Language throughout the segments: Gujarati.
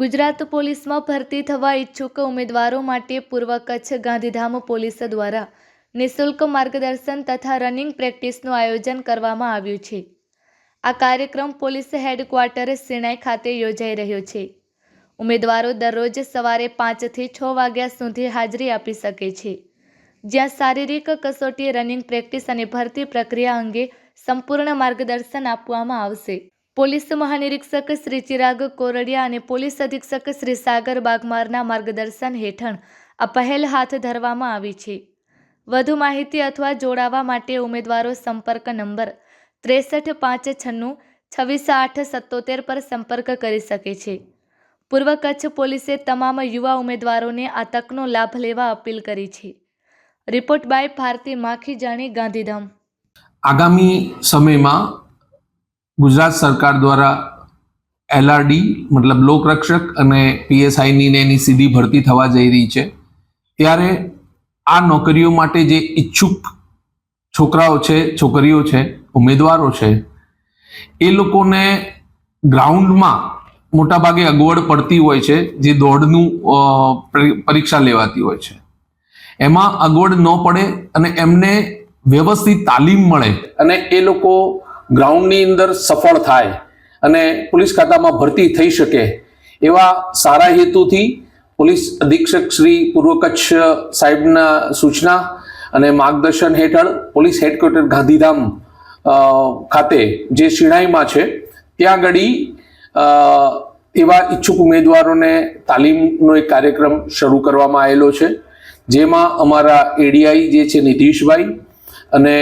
ગુજરાત પોલીસમાં ભરતી થવા ઈચ્છુક ઉમેદવારો માટે પૂર્વ કચ્છ ગાંધીધામ પોલીસ દ્વારા નિઃશુલ્ક માર્ગદર્શન તથા રનિંગ પ્રેક્ટિસનું આયોજન કરવામાં આવ્યું છે. આ કાર્યક્રમ પોલીસ હેડક્વાર્ટર સિણાઈ ખાતે યોજાઈ રહ્યો છે. ઉમેદવારો દરરોજ સવારે પાંચથી છ વાગ્યા સુધી હાજરી આપી શકે છે. જ્યાં શારીરિક કસોટી, રનિંગ પ્રેક્ટિસ અને ભરતી પ્રક્રિયા અંગે સંપૂર્ણ માર્ગદર્શન આપવામાં આવશે. પોલીસ મહાનિરીક્ષક શ્રી ચિરાગ કોરડિયા અને પોલીસ અધિક્ષક શ્રી સાગર બાગમારના માર્ગદર્શન હેઠળ આ પહેલ હાથ ધરવામાં આવી છે. વધુ માહિતી અથવા જોડાવા માટે ઉમેદવારો સંપર્ક નંબર ત્રેસઠ પાંચ છન્નું છવ્વીસ આઠ સત્તોતેર પર સંપર્ક કરી શકે છે. પૂર્વ કચ્છ પોલીસે તમામ યુવા ઉમેદવારોને આ તકનો લાભ લેવા અપીલ કરી છે. Report by Bharti Makhijani Gandhidham. આગામી સમયમાં ગુજરાત સરકાર દ્વારા એલઆરડી મતલબ લોકરક્ષક અને પીએસઆઈની એની સીધી ભરતી થવા જઈ રહી છે. ત્યારે આ નોકરીઓ માટે જે ઈચ્છુક છોકરાઓ છે, છોકરીઓ છે, ઉમેદવારો છે, એ લોકોને ગ્રાઉન્ડમાં મોટાભાગે અગવડ પડતી હોય છે, જે દોડનું પરીક્ષા લેવાતી હોય છે. એમાં અગવડ ન પડે અને એમને વ્યવસ્થિત તાલીમ મળે અને એ લોકો ગ્રાઉન્ડની અંદર સફળ થાય અને પોલીસ ખાતામાં ભરતી થઈ શકે એવા સારા હેતુથી પોલીસ અધિક્ષક શ્રી પૂર્વ કચ્છ સાહેબના સૂચના અને માર્ગદર્શન હેઠળ પોલીસ હેડક્વાર્ટર ગાંધીધામ ખાતે જે શિણાઈમાં છે, ત્યાં આગળી એવા ઈચ્છુક ઉમેદવારોને તાલીમનો એક કાર્યક્રમ શરૂ કરવામાં આવેલો છે, જેમાં અમારા એડીઆઈ જે છે નીતિશભાઈ અને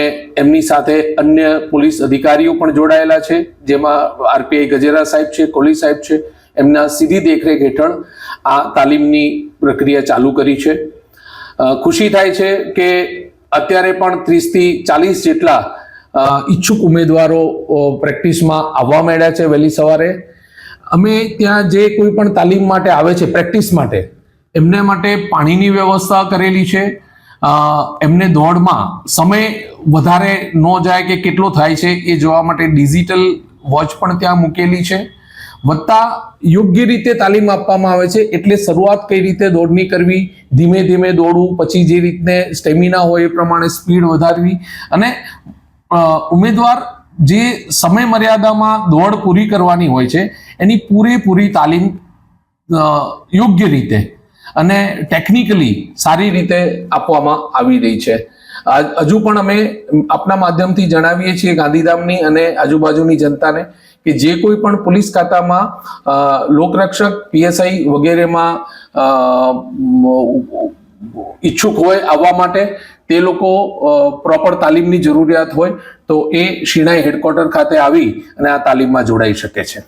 એમની સાથે અન્ય પોલીસ અધિકારીઓ પણ જોડાયેલા છે, જેમાં આરપીઆઈ ગજેરા સાહેબ છે, કોહલી સાહેબ છે, એમના સીધી દેખરેખ હેઠળ આ તાલીમની પ્રક્રિયા ચાલુ કરી છે. ખુશી થાય છે કે અત્યારે પણ ત્રીસથી ચાલીસ જેટલા ઈચ્છુક ઉમેદવારો પ્રેક્ટિસમાં આવવા માંડ્યા છે વહેલી સવારે. અમે ત્યાં જે કોઈ પણ તાલીમ માટે આવે છે, પ્રેક્ટિસ માટે, એમને માટે પાણીની વ્યવસ્થા કરેલી છે. એમને દોડમાં સમય વધારે ન જાય કે કેટલો થાય છે એ જોવા માટે ડિજિટલ વોચ પણ ત્યાં મૂકેલી છે. વત્તા યોગ્ય રીતે તાલીમ આપવામાં આવે છે એટલે શરૂઆત કઈ રીતે દોડની કરવી, ધીમે ધીમે દોડવું, પછી જે રીતને સ્ટેમિના હોય એ પ્રમાણે સ્પીડ વધારવી અને ઉમેદવાર જે સમય મર્યાદામાં દોડ પૂરી કરવાની હોય છે એની પૂરેપૂરી તાલીમ યોગ્ય રીતે અને ટેકનિકલી સારી રીતે આપવામાં આવી રહી છે. હજુ પણ અમે આપના માધ્યમથી જણાવીએ છીએ ગાંધીધામની અને આજુબાજુની જનતાને કે જે કોઈ પણ પોલીસ ખાતામાં લોકરક્ષક, પીએસઆઈ વગેરેમાં ઈચ્છુક હોય આવવા માટે તે લોકો પ્રોપર તાલીમની જરૂરિયાત હોય તો એ શિણાઈ હેડક્વાર્ટર ખાતે આવી અને આ તાલીમમાં જોડાઈ શકે છે.